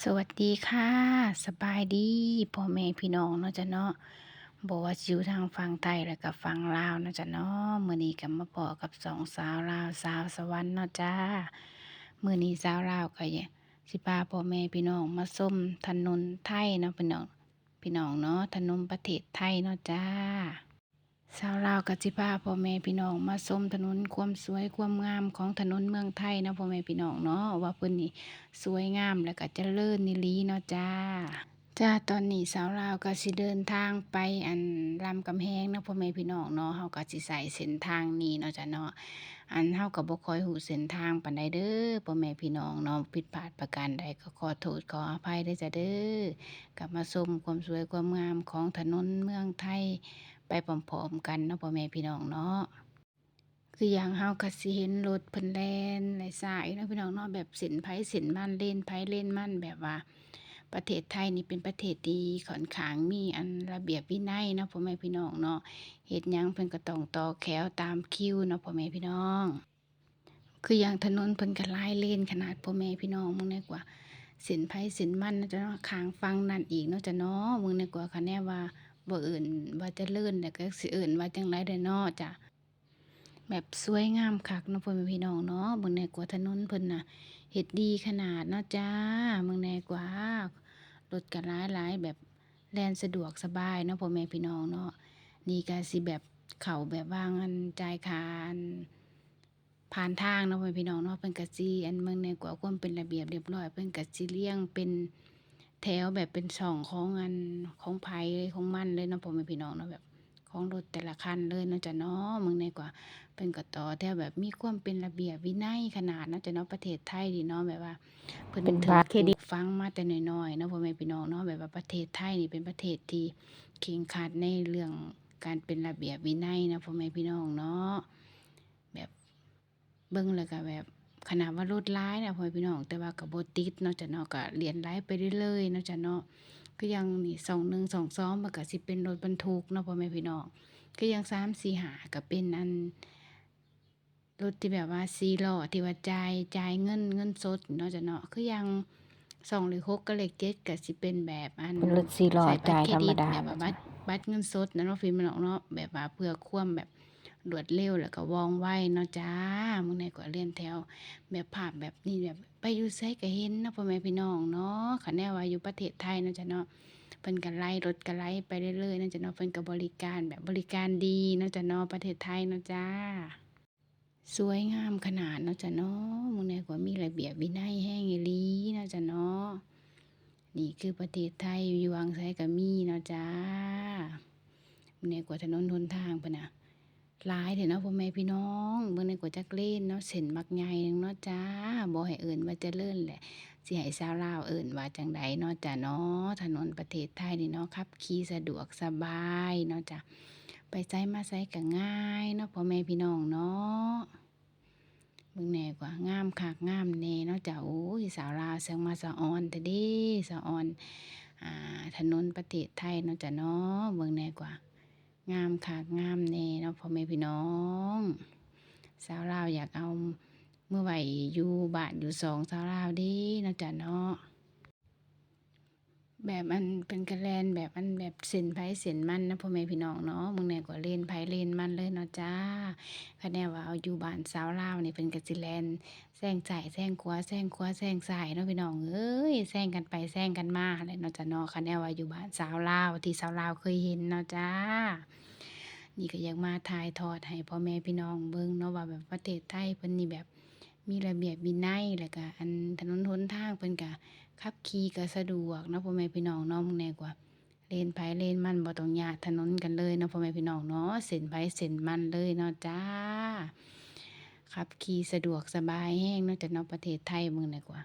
สวัสดีค่ะ สบายดีพ่อแม่พี่น้องเนาะจ้ะเนาะบ่ว่าอยู่ทางฝั่งไทยแล้วก็ฝั่งลาวเนาะจ้ะเนาะมื้อนี้ก็มาพอกับสองสาวลาวสาวสวรรค์เนาะจ้ามื้อนี้สาวลาวก็อยากสิพาพ่อแม่พี่น้องมาชมถนนไทยเนาะพี่น้องพี่น้องเนาะถนนประเทศไทยเนาะจ้า สาวลาวก็สิพาพ่อแม่พี่น้องมาชมถนนความสวยความงามของถนนเมืองไทยนะพ่อแม่พี่น้องเนาะว่าเพิ่นนี่สวยงามแล้วก็เจริญนิลีเนาะจ้าจ้าตอนนี้สาวลาวก็สิเดินทางไปอันลำกำแพงนะพ่อแม่พี่น้องเนาะเฮาก็สิใส่เส้นทางนี้เนาะจ้ะเนาะอันเฮาก็บ่ค่อยฮู้เส้นทางปานใดเด้อพ่อแม่พี่น้องเนาะผิดพลาดประการใดก็ขอโทษขออภัยเด้จ้ะเด้อกลับมาชมความสวยความงามของถนนเมืองไทย ไปพร้อมๆกันเนาะพ่อแม่พี่น้องเนาะคืออย่างเฮาก็สิเห็นรถเพิ่นแล่นหลายสายเนาะพี่น้องเนาะแบบส้นไผส้นมันเล่นไผเล่นมันแบบว่า ประเทศไทยนี่เป็นประเทศที่ค่อนข้างมีอันระเบียบวินัยเนาะพ่อแม่พี่น้องเนาะเฮ็ดหยังเพิ่นก็ต้องต่อแถวตามคิวเนาะพ่อแม่พี่น้อง คืออย่างถนนเพิ่นก็หลายเลนขนาดพ่อแม่พี่น้องมึงได้กว่าส้นไผส้นมันนะจ้ะเนาะข้างฝั่งนั่นอีกเนาะจ้ะเนาะมึงได้กว่าคะแนนว่า บ่อิ้นว่าเจริญแล้วก็สิอิ้นว่าจังใดเด้อเนาะจ้ะแบบสวยงามคักเนาะพ่อแม่พี่น้องเนาะเบิ่งแหน่กว่าถนนเพิ่นน่ะเฮ็ดดีขนาดเนาะจ้าเบิ่งแหน่กว่ารถก็หลายๆแบบแลนสะดวกสบายเนาะพ่อแม่พี่น้องเนาะนี่ก็สิแบบเข้าแบบว่าอันจ่ายคานผ่านทางเนาะพ่อแม่พี่น้องเนาะเพิ่นก็สิอันเบิ่งแหน่กว่าความเป็นระเบียบเรียบร้อยเพิ่นก็สิเรียงเป็น แถวแบบเป็นช่องของอันของไผของมันเลยเนาะพ่อแม่พี่น้องเนาะแบบ ของรถแต่ละคันเลยเนาะจ้ะเนาะเบิ่งแหน่กว่าเพิ่นกต่อแถวแบบมีความเป็นระเบียบวินัยขนาดเนาะจ้ะเนาะประเทศไทยนี่เนาะแบบว่า เพิ่นเป็นถึงบัตรเครดิตปลูกฝังมาแต่น้อยๆเนาะพ่อแม่พี่น้องเนาะแบบว่าประเทศไทยนี่เป็นประเทศที่เคร่งครัดในเรื่องการเป็นระเบียบวินัยนะพ่อแม่พี่น้องเนาะแบบเบิ่งแล้วก็แบบ ขนาดว่ารถหลายนะพ่อแม่พี่น้องแต่ว่าก็บ่ติดเนาะจ้ะเนาะก็เลียนหลายไปเรื่อยๆเนาะจ้ะเนาะคืออย่างนี่21 22มันก็สิเป็นรถบรรทุกเนาะพ่อแม่พี่น้องคืออย่าง3 4 5ก็เป็นอันรถที่แบบว่าสี่ล้อที่ว่าจ่ายจ่ายเงินเงินสดเนาะจ้ะเนาะคืออย่างสองหรือหกก็เลขเจ็ดก็สิเป็นแบบอันเป็นรถสี่ล้อใส่บัตจ่ารยเครธรรดิมตดาแบบว่าบัตรบัตรเงินสดนะเนาะฟิล์มมันออกเนาะแบบว่าเพื่อความแบบ รวดเร็วแล้วก็ว่องไวเนาะจ้ามื้อนี้ก็เรียนแถวแบบภาพแบบนี้แบบไปอยู่ไสก็เห็นเนาะพ่อแม่พี่น้องเนาะคันแน่ว่าอยู่ประเทศไทยเนาะจ้ะเนาะเพิ่นก็ไล่รถก็ไล่ไปเรื่อยๆเนาะจ้ะเนาะเพิ่นก็บริการแบบบริการดีเนาะจ้ะเนาะประเทศไทยเนาะจ้าสวยงามขนาดเนาะจ้ะเนาะมื้อนี้ก็มีระเบียบวินัยแรงอีลีเนาะจ้ะเนาะนี่คือประเทศไทยอยู่วังไสก็มีเนาะจ้ามื้อนี้ก็ถนนหนทางเพิ่นน่ะ หลายเด้อเนาะพ่อแม่พี่น้องเบิ่งในกว่าจักเลนเนาะเส้นบักใหญ่นึงเนาะจ้าบ่ให้เอิ้นว่าเจริญแหละสิให้ชาวลาวเอิ้นว่าจังใดเนาะจ้ะเนาะถนนประเทศไทยนี่เนาะขับขี่สะดวกสบายเนาะจ้ะไปไสมาไสก็ง่ายเนาะพ่อแม่พี่น้องเนาะเบิ่งแหน่กว่างามคักงามแน่เนาะจ้ะโอ้ยสาวลาวแสงมาสะออนแท้เด้สะออนอ่าถนนประเทศไทยเนาะจ้ะเนาะเบิ่งแหน่กว่า งามค่ะงามแน่เนาะพ่อแม่พี่น้อง สาวลาวอยากเอาเมื่อไหร่อยู่บ้านอยู่สองสาวลาวดีนะจ๊ะเนาะ แบบอันเป็นกระแลนแบบอันแบบเส้นไผเส้นมันนะพ่อแม่พี่น้องเนาะเบิ่งแน่กว่าเลนไผเลนมันเลยเนาะจ้าคะแนนว่าเอาอยู่บ้านสาวลาวนี่เพิ่นก็สิแลนแซงซ้ายแซงขวาแซงขวาแซงซ้ายเนาะพี่น้องเอ้ยแซงกันไปแซงกันมาหั้นแหละเนาะจ้ะเนาะคะแนนว่าอยู่บ้านสาวลาวที่สาวลาวเคยเห็นเนาะจ้านี่ก็ยากมาถ่ายทอดให้พ่อแม่พี่น้องเบิ่งเนาะว่าแบบประเทศไทยเพิ่นนี่แบบมีระเบียบวินัยแล้วก็อันถนนหนทางเพิ่นก็ ขับขี่ก็สะดวกเนาะพ่อแม่พี่น้องเนาะมึงแน่กว่าเลนไผเลนมันบ่ต้องญาติถนนกันเลยเนาะพ่อแม่พี่น้องเนาะเส้นไผเส้นมันเลยเนาะจ้าขับขี่สะดวกสบายแฮงเนาะจ้ะเนาะประเทศไทยมืองไหนกว่า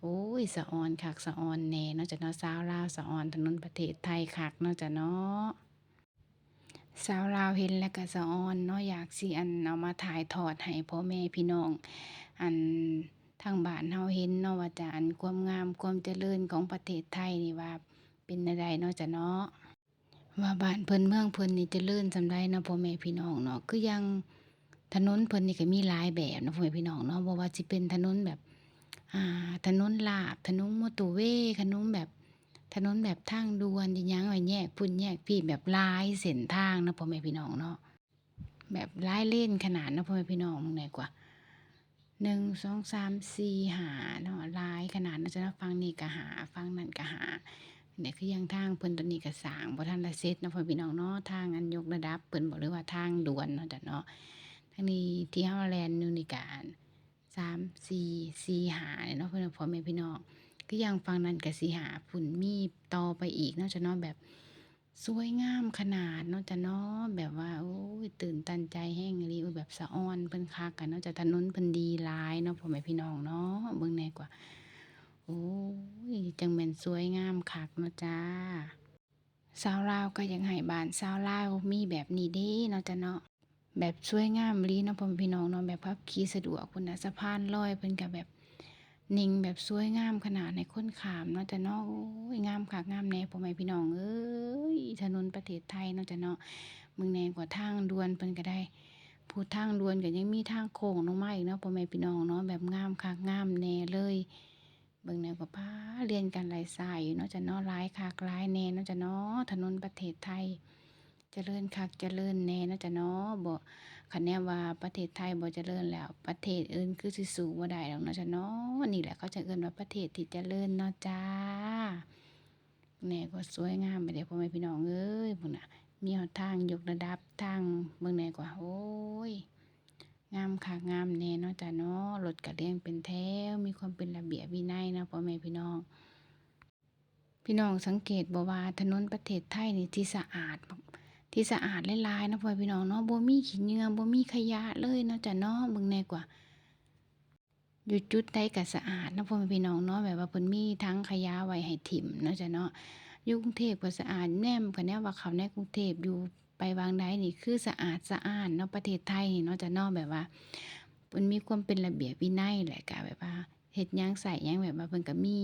โอ้ยสะออนคักสะออนแน่เนาะจ้ะเนาะสาวลาวสะออนถนนประเทศไทยคักเนาะจ้ะเนาะสาวลาวเห็นแล้วก็สะออนเนาะอยากสิอันเอามาถ่ายทอดให้พ่อแม่พี่น้อง อัน ทางบ้านเฮาเห็นเนาะว่าจะอันความงามความเจริญของประเทศไทยนี่ว่าเป็นจั่งใดเนาะจ้ะเนาะว่าบ้านเพิ่นเมืองเพิ่นนี่เจริญส่ำใดเนาะพ่อแม่พี่น้องเนาะคือย่างถนนเพิ่นนี่ก็มีหลายแบบเนาะพ่อแม่พี่น้องเนาะบ่ว่าสิเป็นถนนแบบอ่าถนนราบถนนมอเตอร์เวย์ถนนแบบถนนแบบทางด่วนอิหยังไว้แยกพุ่นแยกพี่แบบหลายเส้นทางเนาะพ่อแม่พี่น้องเนาะแบบหลายเล่นขนาดเนาะพ่อแม่พี่น้องเบิ่งได้กว่า 1 2 3 4 5เนาะลายขนาดนาะจ้ะเนาะฝั่งนี้ก็5ฝั่งนั้นก็5เนี่ยคือย่างทางเพิ่นตอนนี้ก็สางบ่ทันได้เสร็จเนาะพ่อแม่พี่น้องเนาะทางอันยกระดับเพิ่นบ่หรือว่าทางด่วนเนาะจ้ะเนาะทางนี้ที่เราแล่นอยู่นี่ก็อัน3 4 4 5เนี่ยเนาะพ่อแม่พี่น้องคืออย่างฝั่งนั้นก็สิ5พุ่นมีต่อไปอีกเนาะจ้ะเนาะแบบ สวยงามขนาดเนาะจ้ะเนาะแบบว่าโอ๊ยตื่นตันใจแรงอีหลีโอ้ยแบบสะอ้อนเพิ่นคักอะเนาะจ้ะถนนเพิ่นดีหลายเนาะพ่อแม่พี่น้องเนาะเบิ่งแน่กว่า โอ้ยจังแม่นสวยงามคักเนาะจ้ะชาวลาวก็ยากให้บ้านชาวลาวมีแบบนี้เด้เนาะจ้ะเนาะแบบสวยงามอีหลีเนาะพ่อแม่พี่น้องเนาะแบบขับขี่สะดวกพู้นะสะพานลอยเพิ่นก็แบบ นิ่งแบบสวยงามขนาดให้นขามเนาะจ้ะเนาะโอ้ยงามคักงามแน่พ่อแม่พี่น้องเอ้ยถนนประเทศไทยเนาะจ้ะเนาะเบิ่งแน่กว่าทางด่วนเพิ่นก็ได้พูดทางด่วนก็ยังมีทางโค้งลงมาอีกเนาะพ่อแม่พี่น้องเนาะแบบงามคักงามแน่เลยเบิ่งแน่กว่าป๊าเรียนกันหลายสายเนาะจ้ะเนาะหลายคักหลายแน่เนาะจ้ะเนาะถนนประเทศไทย เจริญคักเจริญแน่เนาะจ้ะเนาะบ่ คันแนมว่าประเทศไทยบ่เจริญแล้ว ประเทศอื่นคือสิสู้บ่ได้ดอกเนาะจ้ะเนาะนี่แหละเขาจะเอิ้นว่าประเทศที่เจริญเนาะจ้ะแน่กว่าสวยงามไปเด้อพ่อแม่พี่น้องเอ้ยพู้นน่ะ มีทางยกระดับทางเบิ่งแหน่กว่าโอ๊ยงามคักงามแน่เนาะจ้ะเนาะรถก็เรียงเป็นแถวมีความเป็นระเบียบวินัยนะพ่อแม่พี่น้อง พี่น้องสังเกตบ่ว่าถนนประเทศไทยนี่ที่สะอาด ที่สะอาดหลายๆนะพ่อพี่น้องเนาะบ่มีขี้เหงื่อบ่มีขยะเลยเนาะจ้ะเนาะเบิ่งแน่กว่าอยู่จุดใดก็สะอาดนะพ่อพี่น้องเนาะแบบว่าเพิ่นมีถังขยะไว้ให้ถิ้มเนาะจ้ะเนาะอยู่กรุงเทพก็สะอาดแนมก็แนมว่าเขาในกรุงเทพอยู่ไปบางใดนี่คือสะอาดสะอ้านเนาะประเทศไทยนี่เนาะจ้ะเนาะแบบว่าเพิ่นมีความเป็นระเบียบวินัยแล้วก็แบบว่าเฮ็ดหยังใช้หยังแบบว่าเพิ่นก็มี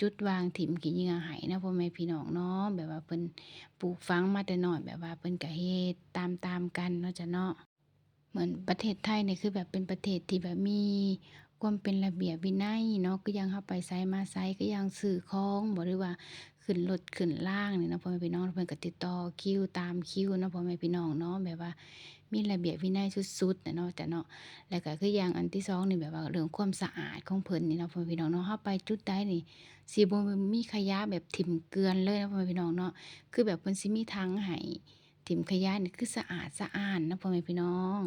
จุดวางถิ่มขี้เหงื่อให้เนาะพ่อแม่พี่น้องเนาะแบบว่าเพิ่นปลูกฝังมาแต่น้อยแบบว่าเพิ่นก็เฮ็ดตามตามกันเนาะจ้ะเนาะเหมือนประเทศไทยเนี่ยคือแบบเป็นประเทศที่แบบมีความเป็นระเบียบวินัยเนาะก็ยังเราไปไซมาไซก็ยังสื่อของบ่หรือว่า ขึ้นรถขึ้นรางนี่เนะพ่อแม่พี่น้องเพิ่นก็ติดต่อคิวตามคิวเนาะพ่อแม่พี่น้องเนาะแบบว่ามีระเบียบวินัยสุดๆเนาะจ้ะเนาะแล้วก็คืออย่างอันที่2นี่แบบว่าเรื่องความสะอาดของเพิ่นนี่เนาะพ่อแม่พี่น้องเนาะเราไปจุดใดนี่สิบ่มีขยะแบบถิ้มเกลือนเลยนะพ่อแม่พี่น้องเนาะคือแบบเพิ่นสิมีถังให้ถิ้มขยะนี่คือสะอาดสะอ้านนะพ่อแม่พี่น้อง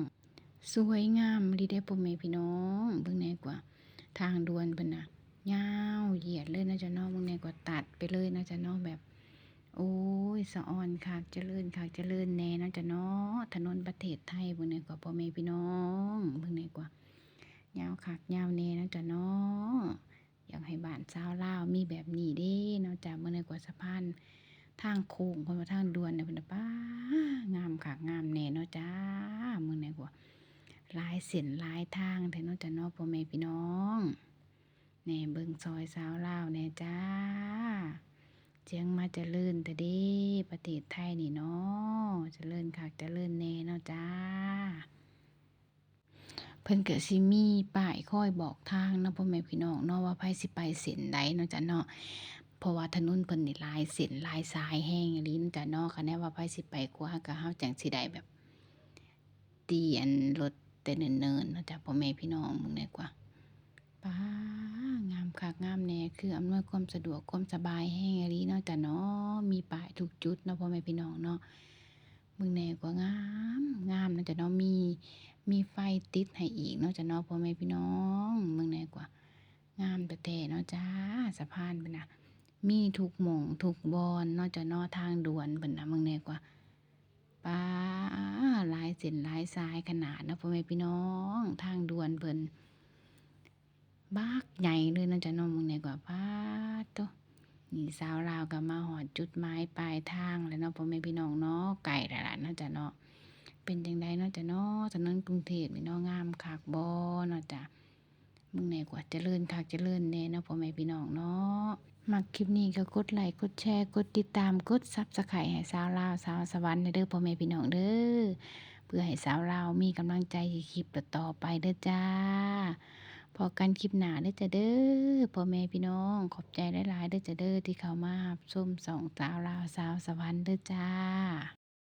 สวยงามอีเด้อพ่อแม่พี่น้องเบิ่งแหน่กว่าทางด่วนเพิ่นน่ะ ยาวเหยียดเลยนาะจ้ะนาะเบิ่งแหน่กว่าตัดไปเลยนาะจ้ะเนาะแบบ โอ๊ยสะออนคักเจริญคักเจริญแน่นาะจ้ะเนาะถนนประเทศไทยเบิ่งแหน่กว่าพ่อแม่พี่น้องเบิ่งแหน่กว่ายาวคักยาวแน่นาะจ้ะเนาะอยากให้บ้านชาวลาวมีแบบนี้เด้เนาะจ้ะเบิ่งแหน่กว่าสะพานทางโค้งเพิ่นว่าทางด่วนเนี่ยเพิ่นน่ะป๊างามคักงามแน่เนาะจ้ะเบิ่งแหน่กว่าหลายเส้นหลายทางแท้เนาะจ้ะเนาะพ่อแม่พี่น้อง แหน่เบิ่งซอยชาวลาวแหน่จ้า เจังมาเจริญแต่ด้ประเทศไทยนี่เนาะเจริญคักเจริญแน่เนาะจ้า เพิ่นเก็สิมีป้ายค่อยบอกทางเนาะพ่อแม่พี่น้องเนาะว่าไผสิไปเส้นใดเนาะจ้ะเนาะเพราะว่าถนนเพิ่นนี่ลายเส้นลายสายแรงลีเนาะจ้ะเนาะคันแนมว่าไผสิไปขวาก็เราจังสิได้แบบตีอันรถแต่เนินๆเนาะจ้ะพ่อแม่พี่น้องเบิ่งแหน่กว่า ป๊างามคักงามแน่คืออำนวยความสะดวกความสบายแรงอีหลีเนาะจ้ะเนาะมีป้ายทุกจุดเนาะพ่อแม่พี่น้องเนาะเบิ่งแน่กว่างามงามเนาะจ้ะเนาะมีมีไฟติดให้อีกเนาะจ้ะเนาะพ่อแม่พี่น้องเบิ่งแน่กว่างามแท้ๆเนาะจ้าสะพานเพิ่นนะมีทุกหม้องทุกบอนเนาะจ้ะเนาะทางด่วนเพิ่นนะเบิ่งแน่กว่าป๊าลายเส้นลายสายขนาดนาะพ่อแม่พี่น้อง ทางด่วนเพิ่น บักใหญ่เลยนาะจ้ะนาะเบิ่งแหน่กว่าป๊าโตนี่ชาวลาวก็มาฮอดจุดหมายปลายทางแล้วเนาะพ่อแม่พี่น้องเนาะใกล้แล้วล่ะนาะจ้ะเนาะเป็นจังใดเนาะจ้ะเนาะถนนกรุงเทพนี่เนาะงามคักบ่เนาะจ้ะเบิ่งแหน่กว่าเจริญคักเจริญแน่เนาะพ่อแม่พี่น้องเนาะมักคลิปนี้ก็กดไลก์กดแชร์กดติดตามกด Subscribe ให้ชาวลาวชาวสวรรค์เด้อพ่อแม่พี่น้องเด้อเพื่อให้ชาวลาวมีกำลังใจคลิปต่อไปเด้อจ้า พอกันคลิปหนาเด้อจะเด้อพ่อแม่พี่น้อง ขอบใจหลายๆเด้อจะเด้อที่เขามาส้มสองสาวลาวสาวสวรรค์เด้อจ้า